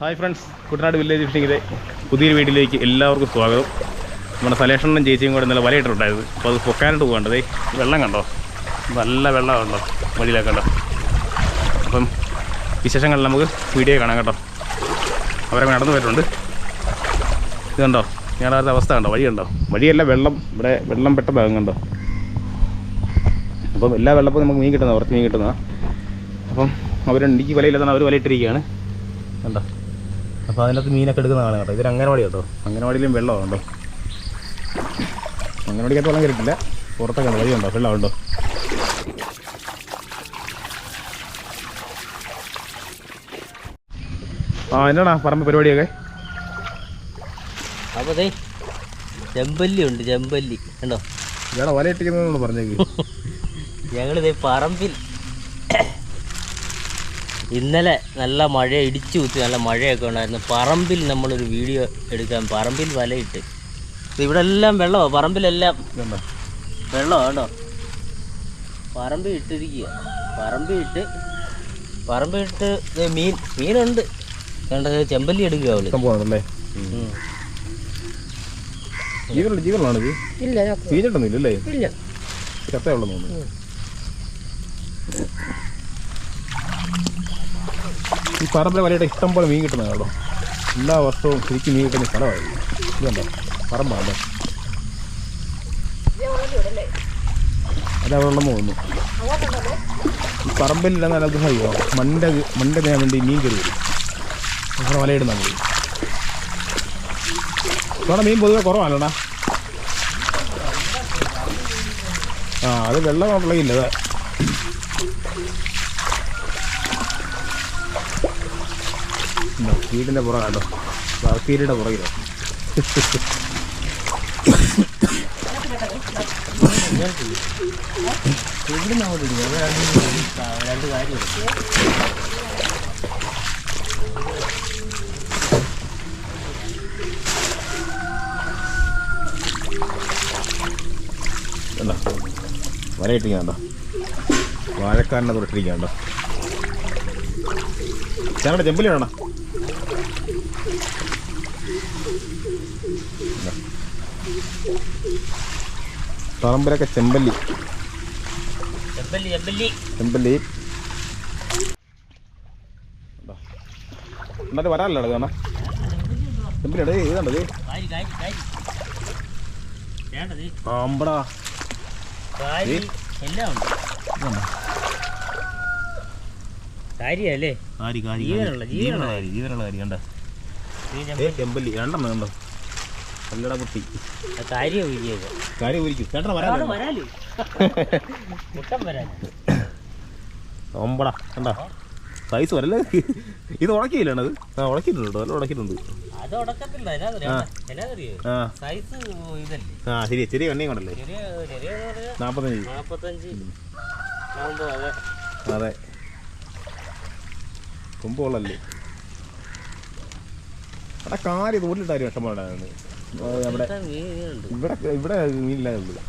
Hi friends Kuttanad village ഫിഷിങ്ങിലെ പുതിയൊരു വീട്ടിലേക്ക് എല്ലാവർക്കും സ്വാഗതം. നമ്മുടെ സലേഷനും ചേച്ചിയും കൂടെ ഇന്നലെ വലയിട്ടുണ്ടായത് അപ്പോൾ അത് പൊക്കാനായിട്ട് പോകേണ്ടത് വെള്ളം കണ്ടോ? നല്ല വെള്ളം കണ്ടോ വഴിയിലൊക്കെ കണ്ടോ? അപ്പം വിശേഷങ്ങൾ നമുക്ക് വീഡിയോ കാണാം കേട്ടോ. അവരൊക്കെ നടന്നു പോയിട്ടുണ്ട്. ഇത് കണ്ടോ? ഞങ്ങളുടെ അവസ്ഥ കണ്ടോ? വഴി കണ്ടോ വഴിയല്ല വെള്ളം. ഇവിടെ വെള്ളം പെട്ടതാകും കണ്ടോ? അപ്പം എല്ലാ വെള്ളപ്പും നമുക്ക് മീൻ കിട്ടുന്ന കുറച്ച് മീൻ കിട്ടുന്ന അപ്പം അവരുണ്ട് എനിക്ക് വലയില്ലാതാണ് അവർ വലയിട്ടിരിക്കുകയാണ്. കണ്ടോ? അപ്പോൾ അതിനകത്ത് മീനൊക്കെ എടുക്കുന്ന കാണാം കേട്ടോ. ഇതൊരു അംഗനവാടി കേട്ടോ. അംഗനവാടിയിലും വെള്ളമാണ് കേട്ടോ അംഗനവാടിക്കകത്ത് വെള്ളം കയറിയിട്ടില്ല. പുറത്തൊക്കെ ഉണ്ട്. വഴിയുണ്ടോ? വെള്ളമുണ്ടോ ആ എന്നാടാ പറമ്പ് പരിപാടിയൊക്കെ? അപ്പൊ ദേ ചെമ്പല്ലി ഉണ്ട് ചെമ്പല്ലി. കണ്ടോ? ഇയാളെ വലയിട്ടിരിക്കുന്നതെന്ന് പറഞ്ഞേക്ക്. ഞങ്ങൾ ദേ പറമ്പിൽ ഇന്നലെ നല്ല മഴ ഇടിച്ചു കുത്തി നല്ല മഴയൊക്കെ ഉണ്ടായിരുന്നു. പറമ്പിൽ നമ്മളൊരു വീഡിയോ എടുക്കാൻ പറമ്പിൽ വലയിട്ട്. ഇവിടെ എല്ലാം വെള്ളമാണ് പറമ്പിലെല്ലാം വെള്ളമോ കേട്ടോ. പറമ്പിൽ ഇട്ടിരിക്കുക. പറമ്പിൽ ഇട്ട് പറമ്പിൽ ഇട്ട് മീൻ മീനുണ്ട്. കണ്ടത് ചെമ്പല്ലി എടുക്കുക അവൾ. ജീവനുള്ള ജീവനാണ് ഇത്? ഇല്ല ചീഞ്ഞിട്ടൊന്നുമില്ല അല്ലേ? ഇല്ല. ചത്തേ ഉള്ളു തോന്നുന്നു ഈ പറമ്പിലെ വലയുടെ ഇഷ്ടം പോലെ മീൻ കേട്ടോ. എല്ലാ വർഷവും ശരിക്കും മീൻ കിട്ടുന്ന സ്ഥലമായിരുന്നു ഇതുണ്ടോ? പറമ്പാണ് അത് വെള്ളം പോകുന്നു. ഈ പറമ്പിലില്ല നല്ല അറിയോ മണ്ട മണ്ട ചെയ്യാൻ വേണ്ടി മീൻ കയറി വരും. അവിടെ വലയിടുന്ന മതി. ഇവിടെ മീൻ പൊതുവെ കുറവാണല്ലടാ. ആ അത് വെള്ളം ഉള്ളയില്ല വീടിന്റെ പുറകാട്ടോ വളർത്തീരിയുടെ പുറകിലോ? രണ്ട് ആ, രണ്ട് കാര്യമുണ്ട് കണ്ടോ? വലയിട്ടിരിക്കണ്ടോ വാഴക്കാരനെ തൊട്ടിരിക്കണ്ടോ ഞങ്ങളുടെ ചെമ്പലി വേണം പറമ്പിലൊക്കെ ചെമ്പല്ലി. ചെമ്പല്ലി എന്നിട്ട് വരാനല്ലോ കാണാം ചെമ്പല്ലി ഇടേ ഏതാണ്ടത് ആമ്പടാ ജീവനുള്ള, ജീവനുള്ള. കാര്യം കാരി കണ്ടോ? ചെമ്പല്ലി. രണ്ടെണ്ണം കണ്ടോ? നല്ലട കുട്ടി. കാര്യം ഊരിക്കും ചേട്ടൻ വരാൻ ഒമ്പടാ കണ്ടാ? സൈസ് വരല്ലേ? ഇത് ഉടക്കിയില്ലാണ് അത് ആ ഉടക്കിയിട്ടുണ്ട്? നല്ല ഉടക്കിയിട്ടുണ്ട്. എന്നാന്നറിയോ ആ. ശരി ചെറിയ എണ്ണയും കൊണ്ടല്ലേ? നാപ്പത്തഞ്ച്. അതെ. കൊമ്പുള്ളല്ലേ അവിടെ കാര്യം തോലിട്ടാരും ഇഷ്ടംപാടാണ് നമ്മുടെ ഇവിടെ ഇവിടെ മീനില്ലാതെ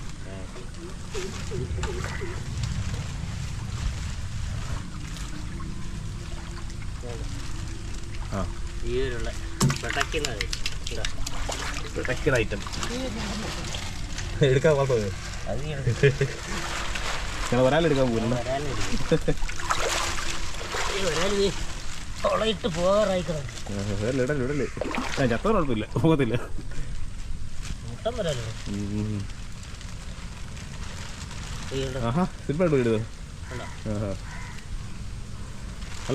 ആ. പ്രൊട്ടക്റ്റഡ് ഐറ്റം എടുക്കാൻ ഞങ്ങൾ ഒരാളെടുക്കാൻ വരാലില്ല. തുളയിട്ട് പോകാറായി കിടക്കും ഞാൻ കുഴപ്പമില്ല പോകത്തില്ല മുട്ടം വരാലോ? ആഹാ?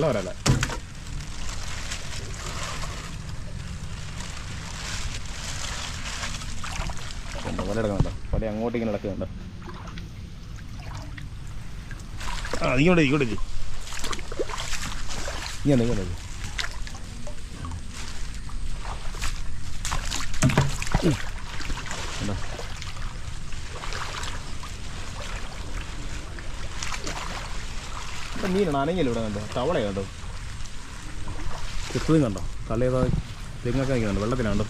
വരാല വല വല അങ്ങോട്ട് ഇങ്ങനെ ആ ഇങ്ങോട്ട് ഇങ്ങോട്ട് ഇങ്ങോട്ട് ഇങ്ങനെ ഇങ്ങനെ ഇപ്പം മീനാണ് ഇവിടെ കണ്ടോ? തവള കണ്ടോ? കണ്ടോ? തലേതാ തെങ്ങൊക്കെ നിൽക്കുന്നുണ്ട്. വെള്ളത്തിലാണ്ടോ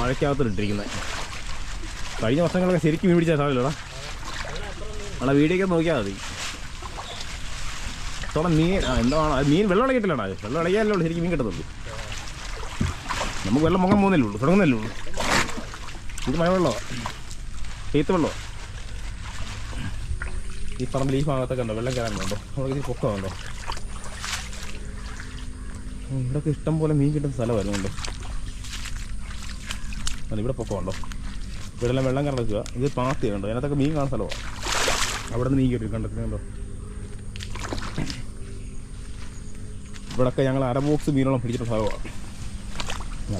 മഴയ്ക്കകത്തിട്ടിരിക്കുന്നത് കഴിഞ്ഞ വർഷങ്ങളൊക്കെ ശരിക്കും മീൻ പിടിച്ച സാധനമില്ലടാ നമ്മളെ വീഡിയോക്ക് നോക്കിയാൽ മതി. ഇത്തോളം മീൻ എന്താണ് മീൻ വെള്ളം ഇളകിട്ടില്ലടാ വെള്ളം ഇളകിയാലേ ഉള്ളൂ ശരിക്കും മീൻ കിട്ടത്തുള്ളൂ. നമുക്ക് വെള്ളം മുങ്ങാൻ പോകുന്നില്ല ഉള്ളൂ തുടങ്ങുന്നല്ലേ ഉള്ളൂ. ഇത് മഴവെള്ളമാണ് പെയ്ത്ത് വെള്ളമാണ് ഈ പറമ്പിൽ ഈ ഭാഗത്തൊക്കെ ഉണ്ടോ വെള്ളം കയറാനുണ്ടോ അവിടെ ഇതിൽ പൊക്കമുണ്ടോ ഇവിടെയൊക്കെ ഇഷ്ടം പോലെ മീൻ കിട്ടുന്ന സ്ഥലമായിരുന്നുണ്ടോ അത് ഇവിടെ പൊക്കമുണ്ടോ ഇവിടെ എല്ലാം വെള്ളം കറക്കുക ഇത് പാത്തിയുണ്ടോ അതിനകത്തൊക്കെ മീൻ കാണുന്ന സ്ഥലമാണ് അവിടെ നിന്ന് മീൻ കിട്ടി കണ്ടെത്തുന്നുണ്ടോ ഇവിടൊക്കെ ഞങ്ങൾ അര ബോക്സ് മീനോളം പിടിച്ചിട്ട് ഭാഗമാണ്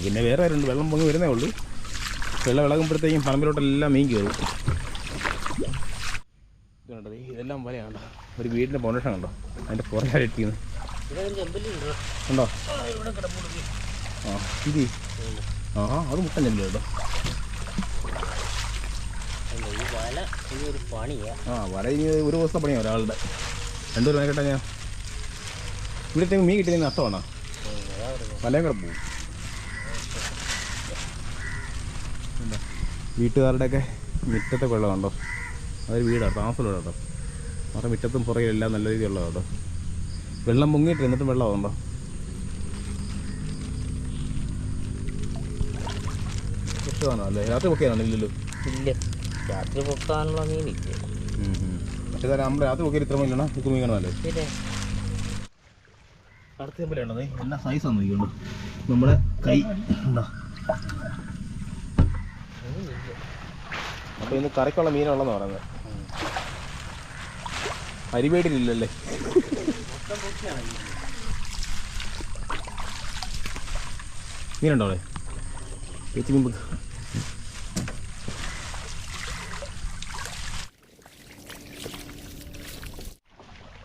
പിന്നെ വേറെ ആരുണ്ട് വെള്ളം പൊങ്ങി വരുന്നേ ഉള്ളൂ. വെള്ളം ഇളകുമ്പോഴത്തേക്കും പറമ്പിലോട്ടെല്ലാം മീൻ കയറും. ഇതെല്ലാം വലയാണ് ഒരു വീടിന്റെ ഫൗണ്ടേഷൻ കണ്ടോ? അതിന്റെ ചെമ്പല്ലുണ്ടോ ഉണ്ടോ ആ ഇത്. ആ അത് മുട്ടൻ ചെല്ലു കേട്ടോ ആ വല ഇനി ഒരു ദിവസത്തെ പണിയാണ് ഒരാളുടെ. രണ്ടു പേര് കേട്ടാ ഞാൻ ഇവിടുത്തെ മീൻ കിട്ടിയതിന് നഷ്ടമാണോ വലയും കൂടെ പോകും വീട്ടുകാരുടെയൊക്കെ മുറ്റത്തെ വെള്ളമുണ്ടോ അതൊരു വീടാണ് താമസമുള്ള കേട്ടോ. അവരുടെ മുറ്റത്തും പുറകിലും എല്ലാം നല്ല രീതിയിലുള്ള കേട്ടോ വെള്ളം മുങ്ങിയിട്ട് എന്നിട്ടും വെള്ളമുണ്ടോ ഇഷ്ടമാണോ അല്ലേ? രാത്രി പൊക്കിയാണോ ഇല്ലല്ലോ? ഇല്ല. രാത്രി പൊക്കാനുള്ള മീനില്ല പക്ഷേ നമ്മൾ രാത്രി പൊക്കിയാൽ ഇത്ര മീനാണ് ഇത് മീൻ കാണാമല്ലേ അടുത്ത ചെമ്പലുണ്ടത് എന്നാ സൈസാണ് നോക്കിയുള്ളൂ നമ്മുടെ കൈ ഉണ്ടോ? അപ്പോൾ ഇന്ന് കറിക്കുള്ള മീനുള്ളതെന്ന് പറയുന്നത്. അരിവേടിലില്ലല്ലേ മീനുണ്ടോ അവിടെ? ചേച്ചി മുമ്പ്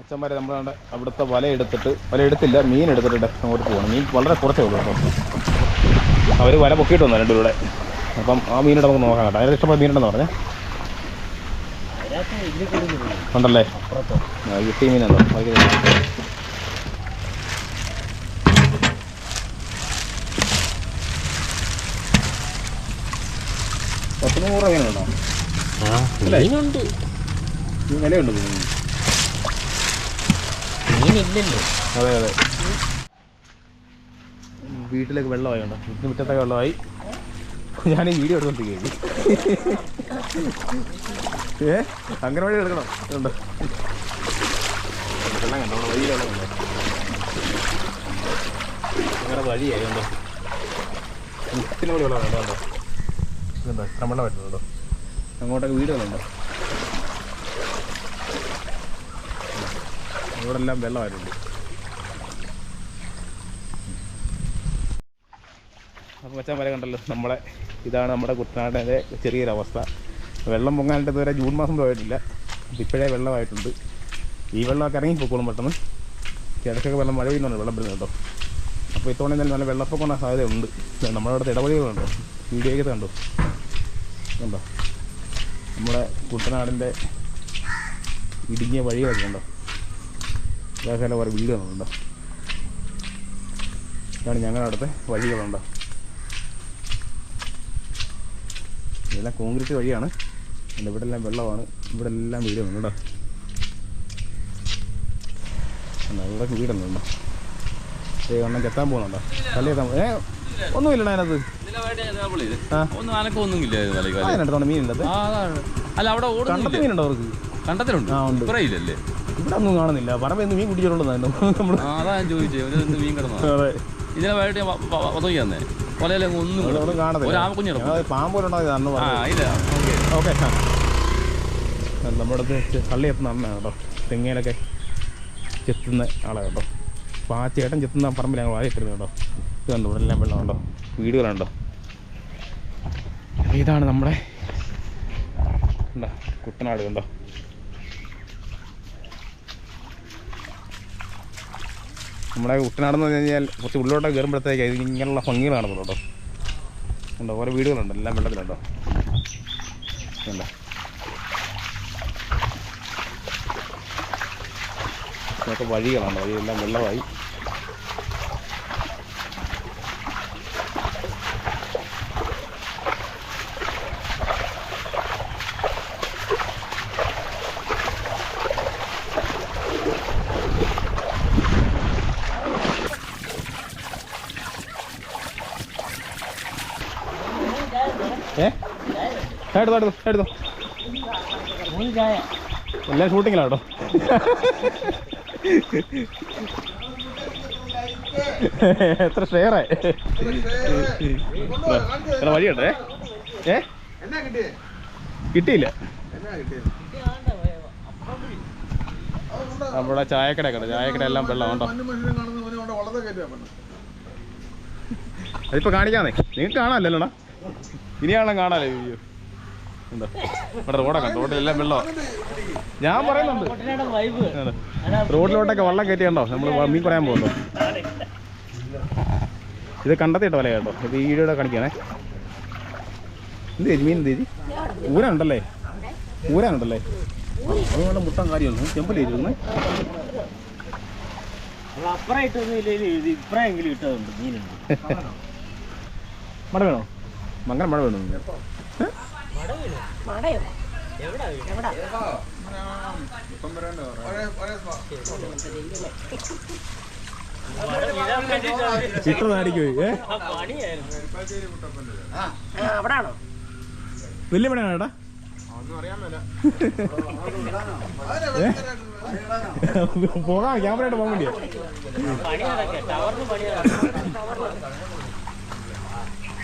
അച്ഛന്മാരെ നമ്മളാണ്ട് അവിടുത്തെ വല എടുത്തിട്ട് വല എടുത്തില്ല മീൻ എടുത്തിട്ട് അങ്ങോട്ട് പോകണം മീൻ വളരെ കുറച്ചേ ഉള്ളൂ കേട്ടോ. അവർ വല പൊക്കിയിട്ട് വന്നു രണ്ടുപേരുടെ അപ്പം ആ മീനിട്ട് നമുക്ക് നോക്കാം കേട്ടോ. അതിന് ഇഷ്ടപ്പെട്ട മീനുണ്ടെന്ന് പറഞ്ഞേ? ഉണ്ടല്ലേ? കിട്ടിയ ഭയങ്കര പത്ത് നൂറ് മീനുണ്ടോ. വിലയുണ്ട് മീനിന്. മീനില്ലല്ലോ അതെ അതെ. വീട്ടിലേക്ക് വെള്ളമായി ഉണ്ടോ വീട്ടിന് മുറ്റത്തൊക്കെ വെള്ളമായി. ഞാൻ ഈ വീഡിയോ എടുത്തോണ്ടിരിക്കുകയാണ് ഏ? അംഗനവാടി എടുക്കണം. ഉണ്ടോ വെള്ളം കണ്ടോ? അവിടെ വെള്ളം കണ്ടോ? അങ്ങനെ വഴിയായി ഉണ്ടോ മുറ്റത്തിന് കൂടി വെള്ളം കണ്ടോ? ഉണ്ടോ ഇതുണ്ടോ? ഇത്ര വെള്ളം വരുന്നുണ്ടോ? അങ്ങോട്ടൊക്കെ വീടുകളുണ്ടോ? ഇവിടെ എല്ലാം വെള്ളമായിട്ടുണ്ട് അപ്പോൾ വെച്ചാൽ വരെ കണ്ടല്ലോ നമ്മളെ ഇതാണ് നമ്മുടെ കുട്ടനാടിന്റെ ചെറിയൊരവസ്ഥ. വെള്ളം പൊങ്ങാനായിട്ട് ഇതുവരെ ജൂൺ മാസം പോയിട്ടില്ല. ഇപ്പോഴേ വെള്ളമായിട്ടുണ്ട്. ഈ വെള്ളമൊക്കെ ഇറങ്ങി പോക്കോളും പെട്ടെന്ന്. ഇടയ്ക്കൊക്കെ വെള്ളം മഴ പെയ്യുന്നുണ്ട് വെള്ളം വരുന്നത് കേട്ടോ. അപ്പോൾ ഇത്തവണ എന്തായാലും നല്ല വെള്ളപ്പൊക്കം ഉണ്ടാ സാധ്യതയുണ്ട്. നമ്മുടെ അവിടുത്തെ ഇടവഴികളുണ്ടോ വീഡിയോയ്ക്ക് കണ്ടോ? കണ്ടോ? നമ്മുടെ കുട്ടനാടിന്റെ ഇടുങ്ങിയ വഴികളൊക്കെ ഉണ്ടോ? ഇതൊക്കെ കുറേ വീടുകളുണ്ടോ ഇതാണ് ഞങ്ങളുടെ അടുത്ത് വഴികളുണ്ടോ? ഇതെല്ലാം കോൺക്രീറ്റ് വഴിയാണ്. എന്റെ ഇവിടെ എല്ലാം വെള്ളമാണ്. ഇവിടെ എല്ലാം വീടുകളുണ്ട് കേട്ടോ. ഇവിടെ വീടുണ്ടോ ഏ ഒന്നും ചെത്താൻ പോകുന്നുണ്ടോ? തല എത്താൻ ഏ ഒന്നുമില്ലടാ അതിനകത്ത്. അതാണ്. അല്ല അവിടെ കണ്ടത്ത് ഓടുന്നില്ല മീനുണ്ടോ അവർക്ക്? കണ്ടത്തിലുണ്ട്. ആ, ഉണ്ട്. ഇപ്പറയില്ലല്ലേ ഇവിടെ ഒന്നും കാണുന്നില്ല. പറമ്പ് എന്ത് മീൻ കുടിച്ചിട്ടുള്ളതായിരുന്നു നമ്മൾ അതാ ഞാൻ ചോദിച്ചത് മീൻ കിടന്നു അതെ. ഇതിനെ തന്നെ ഒന്നും കാണത്തില്ല. ഇല്ല. ഓക്കെ. നമ്മുടെ അടുത്ത് തള്ളി എത്തുന്ന അമ്മയാണ് കേട്ടോ. തെങ്ങയിലൊക്കെ ചെത്തുന്ന ആളാണ് കേട്ടോ. അപ്പോൾ ആ ചേട്ടൻ ചെത്തുന്ന പറമ്പിൽ ഞങ്ങൾ വായിട്ടിരുന്നു കേട്ടോ. ഇത് കണ്ടു ഇവിടെ എല്ലാം വെള്ളമുണ്ടോ വീടുകളുണ്ടോ? ഇതാണ് നമ്മുടെ ഉണ്ടോ കുട്ടനാട് കണ്ടോ? നമ്മുടെ കുട്ടനാടെന്ന് പറഞ്ഞു കഴിഞ്ഞാൽ കുറച്ച് ഉള്ളിലോട്ട് കയറുമ്പോഴത്തേക്ക് ഇത് ഇങ്ങനെയുള്ള ഭംഗികൾ കാണുന്നുള്ളൂ കേട്ടോ. ഉണ്ടോ ഓരോ വീടുകളുണ്ട് എല്ലാം വെള്ളത്തിലുണ്ടോ? ഉണ്ടോ ഇതൊക്കെ വഴികളാണ് വഴിയെല്ലാം വെള്ളമായി. എടുത്തോ എടുത്തോ എടുത്തോ. എല്ലാം ഷൂട്ടിങ്ങിലാട്ടോ. എത്ര ഷെയറായി? എത്ര വഴിയുണ്ടേ ഏ? കിട്ടിയില്ല. നമ്മുടെ ചായക്കട കട ചായക്കട എല്ലാം വെള്ളം ഉണ്ടോ? കൊണ്ട് അതിപ്പോ കാണിക്കാന്നേ. നിങ്ങൾക്ക് കാണാല്ലോ ഇനിയാണോ കാണാലോ വീഡിയോ ഉണ്ടോ ഇവിടെ റോഡൊക്കെ ഉണ്ട്. റോഡിലെല്ലാം വെള്ളം ഞാൻ പറയുന്നുണ്ട്. റോഡിലോട്ടൊക്കെ വെള്ളം കയറ്റിയുണ്ടോ നമ്മൾ മീൻ പറയാൻ പോകുന്നു. ഇത് കണ്ടെത്തിയിട്ട് വല കേട്ടോ. ഇത് ഈ വീഡിയോ കാണിക്കണേ. എന്ത് ചേച്ചി മീൻ എന്ത് ചേച്ചി ഊരാനുണ്ടല്ലേ? ഊരാനുണ്ടല്ലേ അതുകൊണ്ട് മുട്ടൻ കാര്യമൊന്നും. മീനുണ്ട്. മഴ വേണോ? മങ്ങനെ മഴ വേണോ? സ്വാ- ചിത്രനായിരിക്കും ഏ വലിയ മണിയാണോ ഏട്ടാ പോകാം ക്യാമറയായിട്ട് പോകാൻ വേണ്ടിയാ.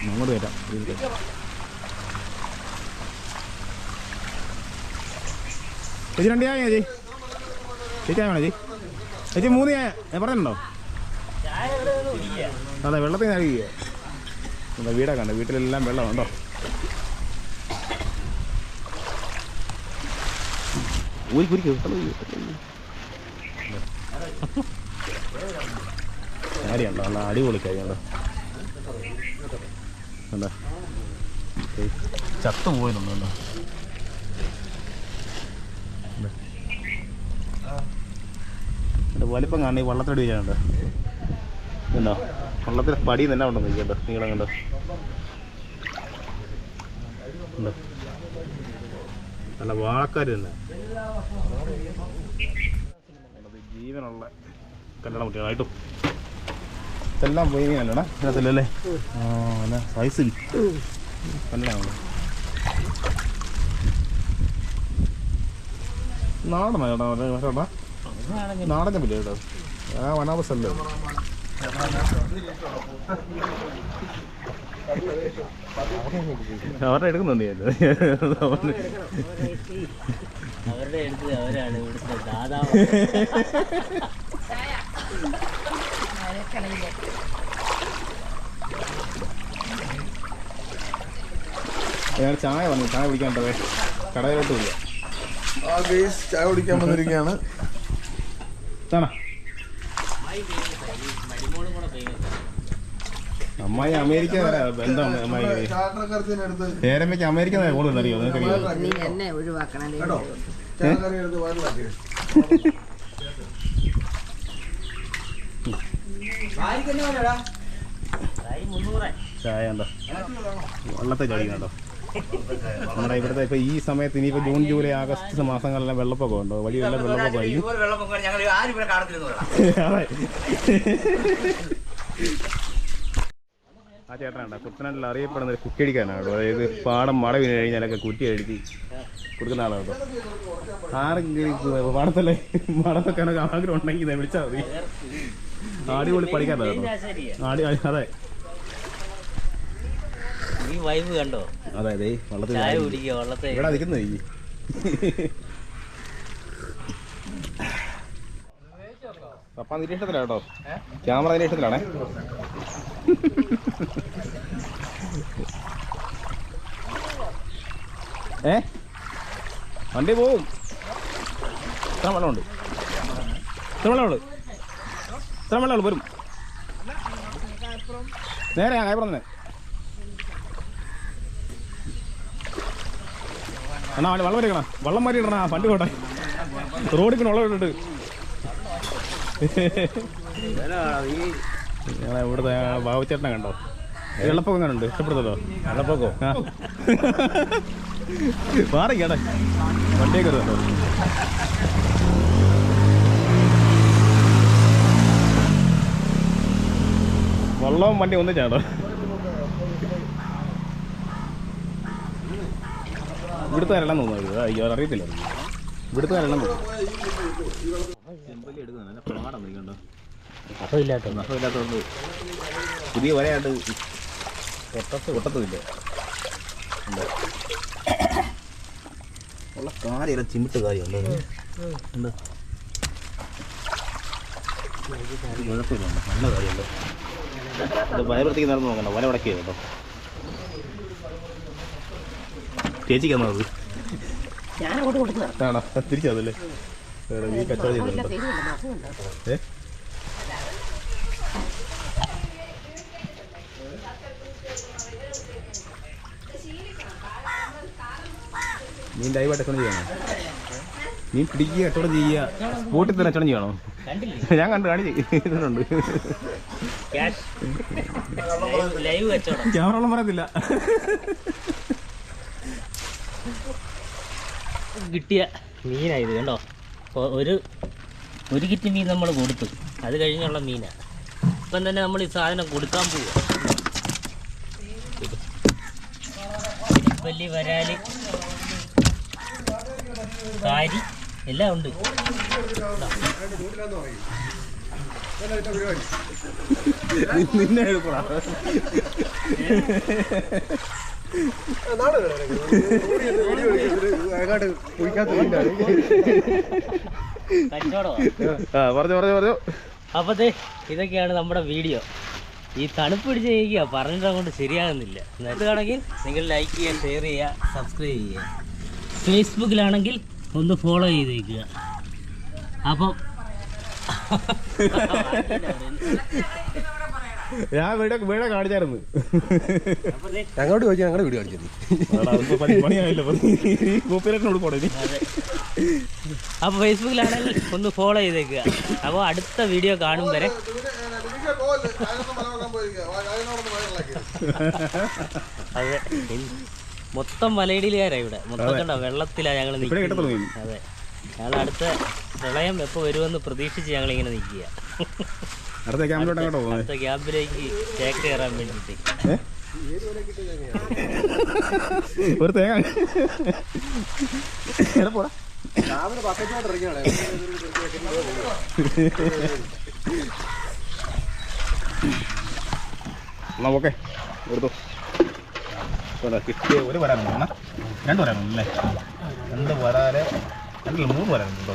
നമ്മുടെ വരാം ചേച്ചി രണ്ട് ചായ ചേച്ചി ചേച്ചി ചായ വേണോ ചേച്ചി ചേച്ചി മൂന്ന് ചായ. ഞാൻ പറഞ്ഞിട്ടുണ്ടോ? നിന്ന് അതെ വെള്ളത്തിൽ നൽകുക എന്താ വീടൊക്കെ കണ്ടോ? വീട്ടിലെല്ലാം വെള്ളമുണ്ടോ ഊരി കുരിക്കോ കാര്യമുണ്ടോ? നല്ല അടിപൊളി കാര്യമുണ്ടോ? എന്താ? ചത്തു പോയതുണ്ടോ വലിപ്പം കാണുന്ന ഈ വള്ളത്തടി വെച്ചാലുണ്ട് ഉണ്ടോ? വള്ളത്തിൽ പടി തന്നെ ഉണ്ടോ നോക്കിട്ടോ നീളം കണ്ടോ? നല്ല വാഴക്കാർ തന്നെ. ജീവനുള്ള കല്യാണ കുട്ടികളായിട്ടും ഇതെല്ലാം പോയി അല്ലടാ ഇതിനകത്തല്ലേ ആ അല്ല സൈസ് കല്യാണമാണ് നാടനാ ചേട്ടാ ചേട്ടാ നാടൻ കേട്ടോ. ആ വനാവസല്ലേ അവരുടെ എടുക്കുന്നുണ്ട് ഞാൻ അവന് അവരുടെ അടുത്ത് അവരാണ് ഇവിടുത്തെ ദാതാവ്. ഞാൻ ചായ വന്നു. ചായ കുടിക്കാൻ കടയിലോട്ട് പോയി. ആ ഗെയ്സ് ചായ കുടിക്കാൻ വന്നിരിക്കുകയാണ്. ഇതാണോ അമ്മായി അമേരിക്ക വരെ ബന്ധം അമ്മായി. ചാട്ടക്കരത്തിനടുത്ത് ഏരമ്മയ്ക്ക് അമേരിക്ക കൂടുതൽ അറിയോ എന്നെ ഒഴിവാക്കണം ചായ ഉണ്ടോ? വെള്ളത്തെ ചടിക്കുന്നുണ്ടോ നമ്മുടെ ഇവിടുത്തെ ഇപ്പൊ ഈ സമയത്ത് ഇനിയിപ്പോ ജൂൺ ജൂലൈ ആഗസ്റ്റ് മാസങ്ങളിലെല്ലാം വെള്ളപ്പൊക്കം ഉണ്ടോ? വലിയ നല്ല വെള്ളപ്പൊക്കമായിരിക്കും അതെ. ആ ചേട്ടനാണ് കുട്ടനാട്ടിൽ അറിയപ്പെടുന്ന ഒരു കുക്കിയടിക്കാനാണ് കേട്ടോ. അതായത് പാടം മട വീണ് കഴിഞ്ഞാലൊക്കെ കുറ്റി അടിച്ച് കൊടുക്കുന്ന ആളാണ് കേട്ടോ. ആരെങ്കിലും പാടത്തല്ലേ? മടത്തൊക്കെ ആഗ്രഹം ഉണ്ടെങ്കിൽ വിളിച്ചാൽ മതി. അടിപൊളി പഠിക്കാത്ത കേട്ടോ. ശരിയാ. ആടി അതെ. ഈ വൈബ് കണ്ടോ? വള്ളത്തിൽ ചായ കുടിക്കുക വെള്ളത്തെ ഇവിടെ നിൽക്കുന്നത് ഈ. പപ്പ നിരീക്ഷണത്തിലാണ് കേട്ടോ ക്യാമറ നിരീക്ഷണത്തിലാണേ. ഏ? വണ്ടി പോവും. ഇത്ര വെള്ളമുണ്ട്. ഇത്ര വെള്ളമുള്ളു. ഇത്ര വെള്ളമുള്ളു വരും. നേരെ ഞാൻ കായപ്പുറം എന്നാ വെള്ളം വരിക്കണം വെള്ളം മാറി ഇടണ പണ്ട് പോട്ടെ. റോഡിൽ പിന്നെ വെള്ളം ഇട്ടിട്ട്. ഇവിടുത്തെ ബാബുച്ചേട്ടനെ കണ്ടോ? വെള്ളപ്പൊക്കം കണ്ടുണ്ട് ഇഷ്ടപ്പെടുത്തോ വെള്ളപ്പൊക്കോ. മാറി കേട്ടെ വണ്ടിയൊക്കെ വരുന്നുണ്ടോ വെള്ളവും വണ്ടി ഒന്നിച്ചാട്ടോ ഇവിടുത്തെ വരണം തോന്നുന്നു. അയ്യോ അറിയത്തില്ല. ഇവിടുത്തെ വരണം തോന്നുന്നു. പുതിയ വരയായിട്ട് ഒട്ടത്ത് പൊട്ടത്തുമില്ല ഉണ്ട്. ഉള്ള കാര്യം ചിമിട്ട് കാര്യം ഉണ്ട്. കുഴപ്പമില്ല. നല്ല കാര്യമുണ്ട് വയറത്തേക്ക് നടന്നു നോക്കണ്ട. വല ഉടക്കിയത് കേട്ടോ. അങ്ങോട്ട് കൊടുക്കുന്ന ആണോ? തിരിച്ചതല്ലേ? ഈ കച്ചവടം ചെയ്തിട്ടുണ്ടോ ഏ? മീൻ ലൈവായിട്ട് കച്ചവടം ചെയ്യണോ? മീൻ പിടിക്കുക കച്ചവടം ചെയ്യുക ബോട്ടിൽ തന്നെ കച്ചവടം ചെയ്യണോ ഞാൻ കണ്ടു കാണിച്ചിട്ടുണ്ട് ലൈവ് കച്ചവടം. ക്യാമറകളും പറയത്തില്ല. കിട്ടിയ മീനായത് കണ്ടോ? അപ്പോൾ ഒരു ഒരു കിറ്റ് മീൻ നമ്മൾ കൊടുത്തു. അത് കഴിഞ്ഞുള്ള മീനാണ് ഇപ്പം തന്നെ നമ്മൾ ഈ സാധനം കൊടുക്കാൻ പോവുക വലിയ വരാൽ കാരി എല്ലാം ഉണ്ട്. നിന്നെ എടുക്കണം ആ പറഞ്ഞു പറഞ്ഞു പറഞ്ഞു. അപ്പോൾ ദേ ഇതൊക്കെയാണ് നമ്മുടെ വീഡിയോ. ഈ തണുപ്പ് പിടിച്ച് കഴിക്കുക പറഞ്ഞിട്ട് അങ്ങോട്ട് ശരിയാകുന്നില്ല. എന്നിട്ടാണെങ്കിൽ നിങ്ങൾ ലൈക്ക് ചെയ്യുക ഷെയർ ചെയ്യുക സബ്സ്ക്രൈബ് ചെയ്യുക. ഫേസ്ബുക്കിലാണെങ്കിൽ ഒന്ന് ഫോളോ ചെയ്തേക്കുക. അപ്പം ഞാൻ വീടെ വീടെ കാണിച്ചായിരുന്നു. ഞങ്ങളോട് ചോദിച്ചാൽ ഞങ്ങളുടെ വീട് കാണിച്ചത്. അപ്പൊ ഫേസ്ബുക്കിലാണെങ്കിൽ ഒന്ന് ഫോളോ ചെയ്തേക്കുക അപ്പോൾ അടുത്ത വീഡിയോ കാണും വരെ. അതെ. മൊത്തം മലയിടിയിലുകാരാണ് ഇവിടെ. മൊത്തം വെള്ളത്തിലാ വെള്ളത്തിലാണ് ഞങ്ങൾ. അതെ. ഞങ്ങൾ അടുത്ത പ്രളയം എപ്പോൾ വരുമെന്ന് പ്രതീക്ഷിച്ച് ഞങ്ങൾ ഇങ്ങനെ നിൽക്കുക അടുത്ത ക്യാമ്പിലോട്ട് അങ്ങോട്ട് പോകുന്നത് ക്യാമ്പിലേക്ക് കയറാൻ വേണ്ടിയിട്ട്? ഒരു തേങ്ങ. എടാ പോടാ. എന്നാ ഓക്കെ എടുത്തു. കിട്ടിയ ഒരു വരാൻ വേണം. രണ്ട് വരാൻ അല്ലേ? രണ്ട് വരാൽ രണ്ടല്ല മൂന്ന് വരാനുണ്ട്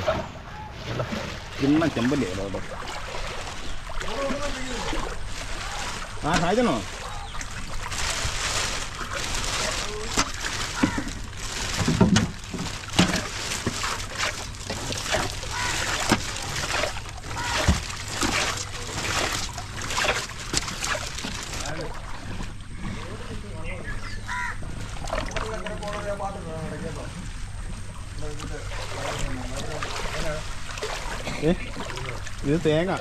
ഇന്ന ചെമ്പല്ലേ കേട്ടോ. ആ സാധിക്കണോ ഏ ഇത് തേങ്ങ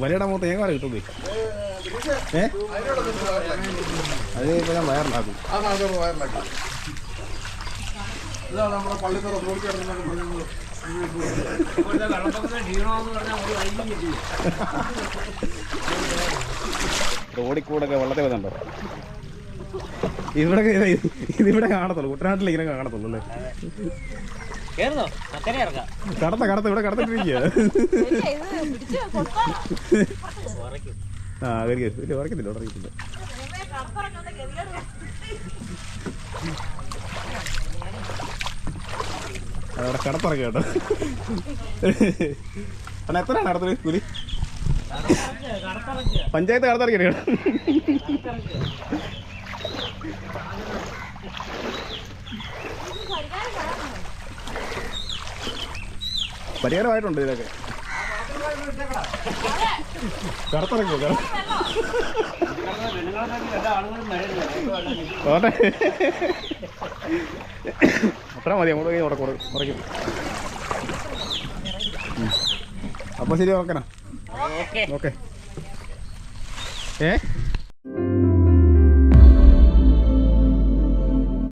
വലയുടെ മുഖത്ത് തേങ്ങ വരെ കിട്ടും ഏ? അത് ഇപ്പൊ ഞാൻ വയറിലാക്കും. ആ സാധനം വയറിലാക്കി ഇതാണ് നമ്മുടെ പള്ളിത്തുറ റോഡ് കിടന്നൊക്കെ പറയുന്നത് റോഡിൽ കൂടെ ഒക്കെ വെള്ളത്തിൽ വരുന്നുണ്ടോ ഇവിടെ ഇതിവിടെ കാണത്തുള്ളൂ. കുട്ടനാട്ടിൽ ഇങ്ങനെ കാണത്തുള്ളൂ അല്ലേ? കടത്ത കടത്ത ഇവിടെ കടത്തിട്ടിരിക്കുക ആ ഇല്ല. ഉറക്കത്തില്ല ഉറക്കത്തില്ല. അതവിടെ കടത്തിറക്കി കേട്ടോ. അണ്ണാ എത്രയാണ് നടത്തൽ കൂലി? പഞ്ചായത്ത് കടത്തിറക്കി കേട്ടോ. പരിഹാരമായിട്ടുണ്ട് ഇതൊക്കെ. ഓട്ടെ അത്ര മതി അങ്ങോട്ട് കഴിഞ്ഞ് ഉറക്കും ഉറക്കും അപ്പോൾ ശരി ഓക്കെനാ ഓക്കെ. ഓക്കെ. ഏ?